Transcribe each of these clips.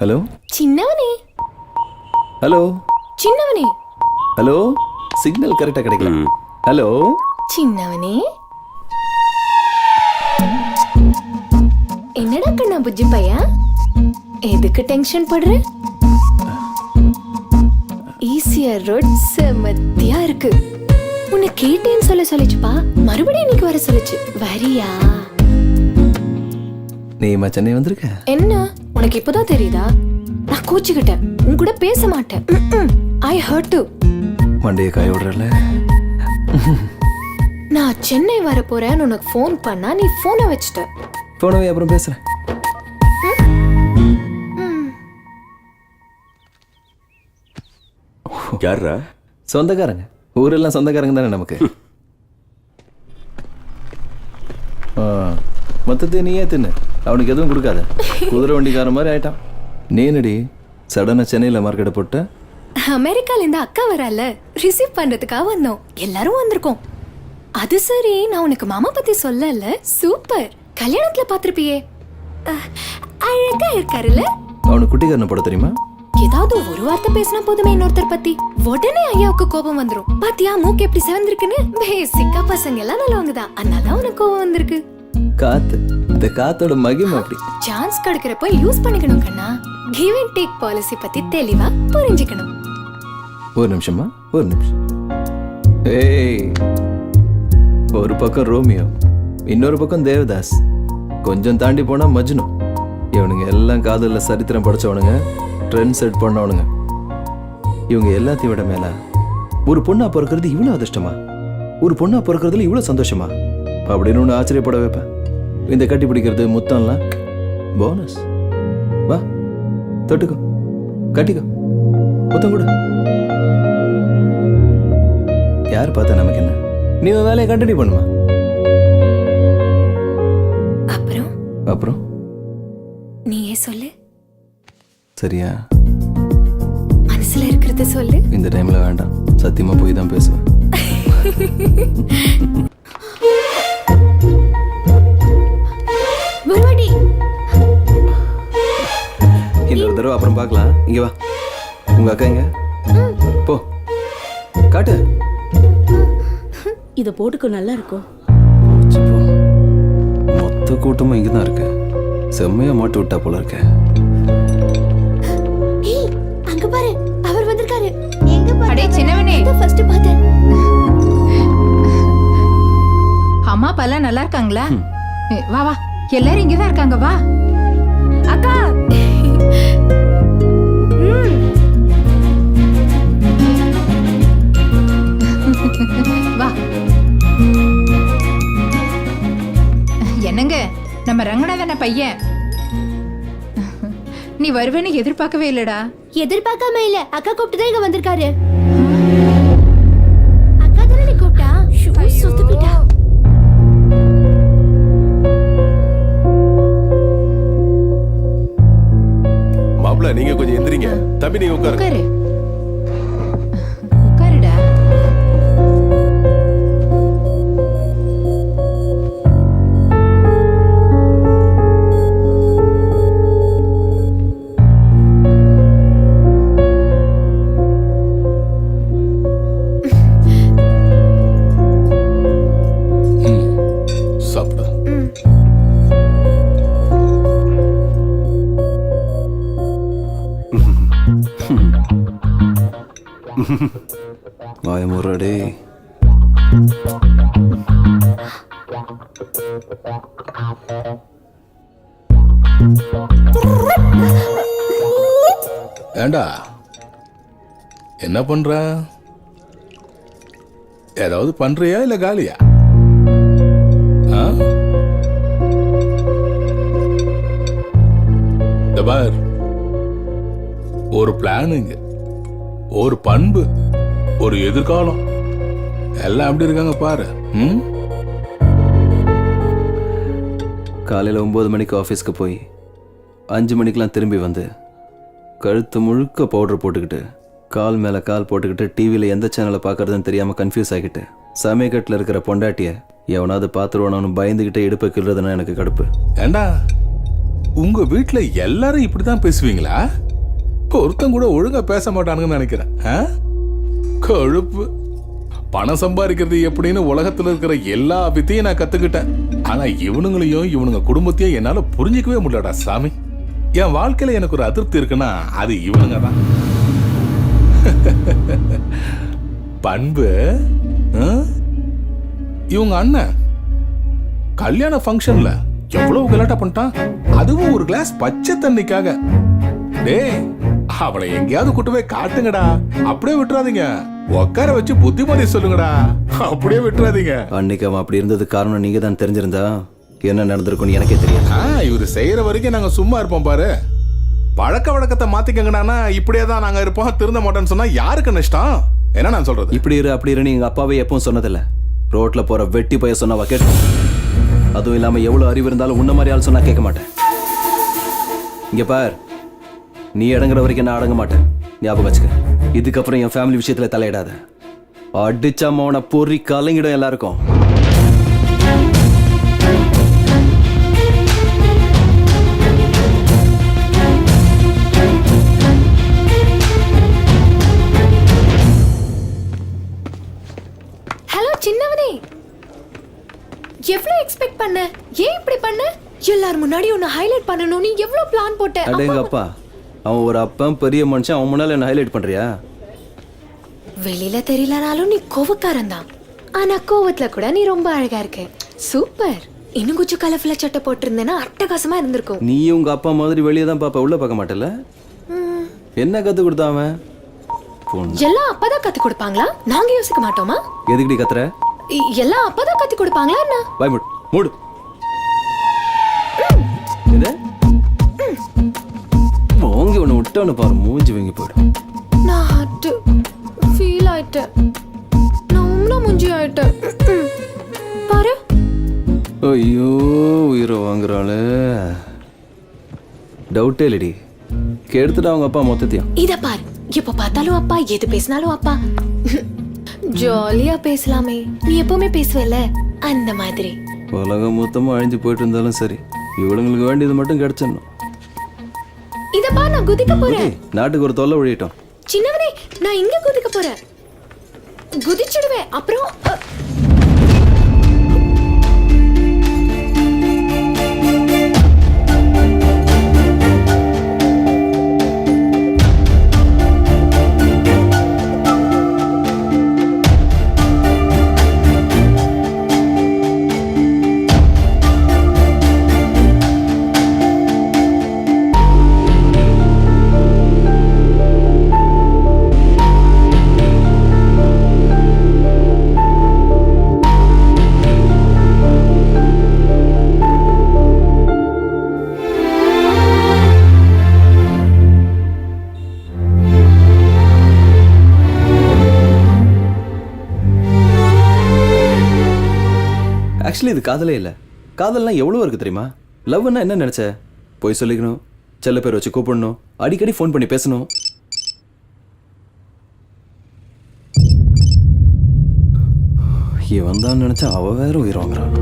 Hello சின்னவனே. Hello சின்னவனே. Hello signal கரெக்டாக கிடைக்கல. ஹலோ சின்னவனே. என்னடா கண்ணா புஜ்ஜி பையா? எதுக்கு டென்ஷன் படுற? ஈஸியர் ரோட் செமத்தியா இருக்கு. உன்னை கேட்டேன்னு சொல்ல சொல்லிச்சுப்பா. மறுபடியும் இன்னைக்கு வர சொல்லுச்சு. வரியா? நீமா சென்னை வந்திருக்க? என்ன? உனக்கு இப்பதான் தெரியுதா? நான் கோச்சுக்கிட்டேன். உன் கூட பேச மாட்டேன். ஐ ஹர்ட் டு மண்டையை காய விடுறல? நான் சென்னை வர போறேன்னு உனக்கு ஃபோன் பண்ணா நீ போனை வச்சுட்ட. போனவே அப்புறம் பேசுறேன். யாரா சொந்தக்காரங்க. ஊரெல்லாம் சொந்தக்காரங்க தானே நமக்கு? ஆ, மொத்தத்தை நீயே தின்னு. அவனுக்கு எதுவும் கொடுக்காத. குதிரை வண்டிக்கார மாதிரி ஆயிட்டான். நீனடி சடனா சென்னையில் மார்க்கெட்டை போட்ட அமெரிக்கால இருந்து அக்கா வரல ரிசீவ் பண்றதுக்காக வந்தோம். எல்லாரும் வந்திருக்கோம். அது சரி நான் உனக்கு மாமா பத்தி சொல்லல. சூப்பர் கல்யாணத்துல பாத்திருப்பியே அழகா இருக்காருல்ல? அவனுக்கு குட்டிக்காரனை போட தெரியுமா? ஏதாவது ஒரு வார்த்தை பேசினா போதுமே இன்னொருத்தர் பத்தி. உடனே ஐயாவுக்கு கோபம் வந்துரும். பாத்தியா மூக்கு எப்படி சிவந்திருக்குன்னு? பேசிக்கா பசங்க எல்லாம் நல்லவங்க தான். அதனால உனக்கு கோபம் வந்திருக்கு. காத்து. இந்த காத்தோட மகிமை அப்படி. சான்ஸ் கிடைக்கிறப்ப யூஸ் பண்ணிக்கணும் கண்ணா. கிவ் அண்ட் டேக் பாலிசி பத்தி தெளிவா புரிஞ்சுக்கணும். ஒரு நிமிஷமா ஒரு நிமிஷம். ஏய் ஒரு பக்கம் ரோமியோ இன்னொரு பக்கம் தேவதாஸ். கொஞ்சம் தாண்டி போனா மஜ்னு. இவனுங்க எல்லாம் காதலில் சரித்திரம் படிச்சவனுங்க ட்ரெண்ட் செட் பண்ணவனுங்க. இவங்க எல்லாத்தையும் விட மேல ஒரு பொண்ணா பிறக்கிறது இவ்வளோ அதிர்ஷ்டமா? ஒரு பொண்ணா பிறக்கிறதுல இவ்வளோ சந்தோஷமா? அப்படின்னு ஒன்று ஆச்சரியப்பட வைப்பேன். இந்த கட்டி பிடிக்கிறது முத்தம்லாம் போனஸ் வா தொட்டுக்கோ. கட்டிக்கோ. முத்தம் கொடு. யார் பார்த்தா நமக்கு என்ன? நீ உன் வேலையை கண்டினியூ பண்ணுமா? அப்புறம்? அப்புறம்? நீயே சொல்லு. சரியா? மனசுல இருக்கிறத சொல்லு. இந்த டைம்ல வேண்டாம். சத்தியமா போய் தான் பேசுவேன். தடவை அப்புறம் பார்க்கலாம். இங்க வா. உங்க அக்கா எங்க? போ. காட்டு. இதை போட்டுக்கோ நல்லா இருக்கும். மொத்த கூட்டமும் இங்க தான் இருக்கு. செம்மையா மாட்டு விட்டா போல இருக்க. அங்க பாரு. அவர் வந்திருக்காரு. எங்க அடே சின்னவனே. ஃபர்ஸ்ட் பார்த்தேன். அம்மா அப்பா எல்லாம் நல்லா இருக்காங்களா? வா வா. எல்லாரும் இங்கதான் இருக்காங்க வா. அக்கா! நம்ம ரங்கநாதன பையன். நீ வருவேன்னு எதிர்பார்க்கவே இல்லடா. எதிர்பார்க்காம இல்ல. அக்கா கூப்பிட்டு தான் இங்க வந்திருக்காரு. அக்கா தானே நீ கூப்பிட்டா? சுத்து போயிட்டா மாப்பிள நீங்க கொஞ்சம் எந்திரிங்க. தம்பி நீங்க உட்காரு. வாய முறடே ஏண்டா? என்ன பண்ற? ஏதாவது பண்றியா இல்ல காலியா? இந்த பார் ஒரு பிளானுங்க ஒரு பண்பு. ஒரு எதிர்காலம். எல்லாம் எப்படி இருக்காங்க பாரு. ம்? காலையில் ஒம்பது மணிக்கு ஆஃபீஸ்க்கு போய் அஞ்சு மணிக்கெலாம் திரும்பி வந்து கழுத்து முழுக்க பவுடர் போட்டுக்கிட்டு கால் மேலே கால் போட்டுக்கிட்டு டிவியில் எந்த சேனலை பார்க்கறதுன்னு தெரியாமல் கன்ஃபியூஸ் ஆகிட்டு சமயக்கட்டில் இருக்கிற பொண்டாட்டியை எவனாவது பார்த்துருவானு பயந்துக்கிட்டே இடுப்பை கிள்றதுன்னா எனக்கு கடுப்பு. ஏண்டா உங்க வீட்ல எல்லாரும் இப்படிதான் பேசுவீங்களா? ஒருத்தன் கூட ஒழுங்கா பேச மாட்டானுங்கன்னு நினைக்கிறேன். ஆ? கொழுப்பு பணம் சம்பாதிக்கிறது எப்படின்னு உலகத்துல இருக்கிற எல்லா வித்தையும் நான் கத்துக்கிட்டேன். ஆனா இவனுங்களையும் இவனுங்க குடும்பத்தையும் என்னால புரிஞ்சிக்கவே முடியலடா சாமி. என் வாழ்க்கையில எனக்கு ஒரு அதிருப்தி இருக்குன்னா அது இவனுங்க தான் பண்பு இவங்க அண்ணன் கல்யாண ஃபங்க்ஷன்ல எவ்வளவு கலாட்டா பண்ணிட்டான்? அதுவும் ஒரு கிளாஸ் பச்சை தண்ணிக்காக. டேய் அவளை எங்கேயாவது கூட்டு போய் காட்டுங்கடா. அப்படியே விட்டுறாதீங்க. உட்கார வச்சு புத்திமதி சொல்லுங்கடா. அப்படியே விட்டுறாதீங்க. அன்னைக்கு அவன் அப்படி இருந்தது காரணம் நீங்க தான் தெரிஞ்சிருந்தா என்ன நடந்திருக்கும்னு எனக்கே தெரியாது. ஆ இவரு செய்யற வரைக்கும் நாங்க சும்மா இருப்போம் பாரு. பழக்க வழக்கத்தை மாத்திக்கங்கடானா இப்படியே தான் நாங்க இருப்போம். திருந்த மாட்டோம்னு சொன்னா யாருக்கு நஷ்டம்? என்ன நான் சொல்றது? இப்படி இரு அப்படி இருன்னு எங்க அப்பாவே எப்பவும் சொன்னதில்ல. ரோட்ல போற வெட்டி பைய சொன்னவா கேட்கும். அதுவும் இல்லாம எவ்வளவு அறிவு இருந்தாலும் உன்ன மாதிரி ஆள் சொன்னா கேட்க மாட்டேன். இங்க பார் நீ அடங்குற வரைக்கும் நான் அடங்க மாட்டேன். ஞாபகம் வச்சுக்க. இதுக்கப்புறம் என் ஃபேமிலி விஷயத்துல தலையிடாத. அடிச்சா மவனை பொறி கலங்கிடும் எல்லாருக்கும். ஹலோ சின்னவனே. எவ்வளவு எக்ஸ்பெக்ட் பண்ண? ஏன் இப்படி பண்ண? எல்லார் முன்னாடி உன்னை ஹைலைட் பண்ணணும்னு எவ்வளவு பிளான் போட்ட? அடேங்க அப்பா அவன் ஒரு அப்பன் பெரிய மனுஷன் அவன் முன்னால என்ன ஹைலைட் பண்றியா? வெளியில தெரியலனாலும் நீ கோவக்காரன் தான் ஆனா கோவத்துல கூட நீ ரொம்ப அழகா இருக்க. சூப்பர். இன்னும் கொஞ்சம் கலர்ஃபுல்லா சட்டை போட்டிருந்தேன்னா அட்டகாசமா இருந்திருக்கும். நீ உங்க அப்பா மாதிரி வெளியே தான் பாப்பா உள்ள பார்க்க மாட்டல என்ன கத்து கொடுத்தா அவன்? எல்லாம் அப்பதான் கத்து கொடுப்பாங்களா? நாங்க யோசிக்க மாட்டோமா? எதுக்குடி கத்துற? எல்லாம் அப்பதான் கத்து கொடுப்பாங்களா என்ன? வாய் மூடு. விட்டவனு பாரு மூஞ்சி வீங்கி போயிடும். நான் ஹட்டு ஃபீல் ஆயிட்டேன். நான் உம்னா முஞ்சி ஆயிட்டேன். பாரு. ஐயோ உயிரை வாங்குறாளே. டவுட்டே இல்லடி. கெடுத்துட்டு அவங்க அப்பா மொத்தத்தையும். இத பாரு. எப்ப பார்த்தாலும் அப்பா எது பேசினாலும் அப்பா. ஜாலியா பேசலாமே. நீ எப்பவுமே பேசுவல அந்த மாதிரி. உலகம் மொத்தமாக அழிஞ்சு போயிட்டு இருந்தாலும் சரி. இவளுங்களுக்கு வேண்டியது மட்டும் கிடைச்சிடணும். இத பாரு நான் குதிக்க போறேன். நாட்டுக்கு ஒரு தொல்லை ஒழியட்டும். சின்னவனே நான் இங்க குதிக்க போறேன். குதிச்சிடுவேன். அப்புறம் ஆக்சுவலி இது காதலே இல்லை. காதல்லாம் எவ்வளோ இருக்கு தெரியுமா? லவ்னா என்ன நினைச்ச? போய் சொல்லிக்கணும். செல்ல பேர் வச்சு கூப்பிடணும். அடிக்கடி ஃபோன் பண்ணி பேசணும். இவன் தான் நினைச்சா அவ வேற உயிர் வாங்குறான்.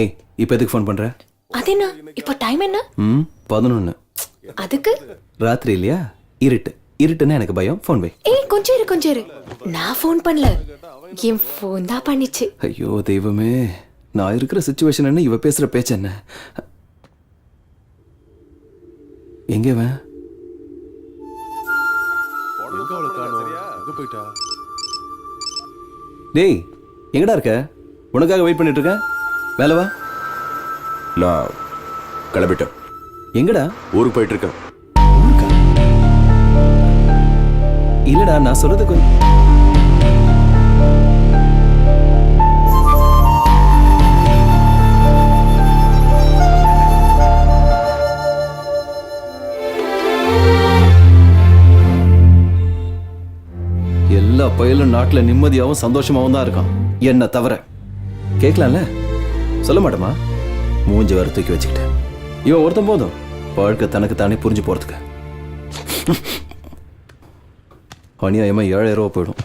ஏய் இப்போ எதுக்கு ஃபோன் பண்ற? அது என்ன இப்போ டைம் என்ன? ம் பதினொன்று அதுக்கு? ராத்திரி இல்லையா இருட்டு. இருட்டுன்னா எனக்கு பயம். ஃபோன் வை. ஏய் கொஞ்சம் இரு கொஞ்சம் இரு. நான் ஃபோன் பண்ணல. என் ஃபோன் தான் பண்ணிச்சு. ஐயோ தெய்வமே. நான் இருக்கிற சுச்சுவேஷன் என்ன? இவ பேசுற பேச்சு என்ன? எங்க இவன்? டேய் எங்கடா இருக்க? உனக்காக வெயிட் பண்ணிட்டு இருக்கேன். வேலை வா. நான் கிளம்பிட்டேன். எங்கடா? ஊருக்கு போயிட்டு இருக்கேன்? இல்லடா நான் சொல்றது கொஞ்சம் எல்லா பயிலும் நாட்டுல நிம்மதியாவும் சந்தோஷமாவும் தான் இருக்கான். என்ன தவிர. கேட்கலாம்ல? சொல்ல மாட்டேமா மூஞ்சி வேற தூக்கி வச்சுக்கிட்டேன். இவன் ஒருத்தன் போதும். வாழ்க்கை தனக்கு தானே புரிஞ்சு போறதுக்கு. அநியாயமாக ஏழாயிரம் ரூபா போயிடும்.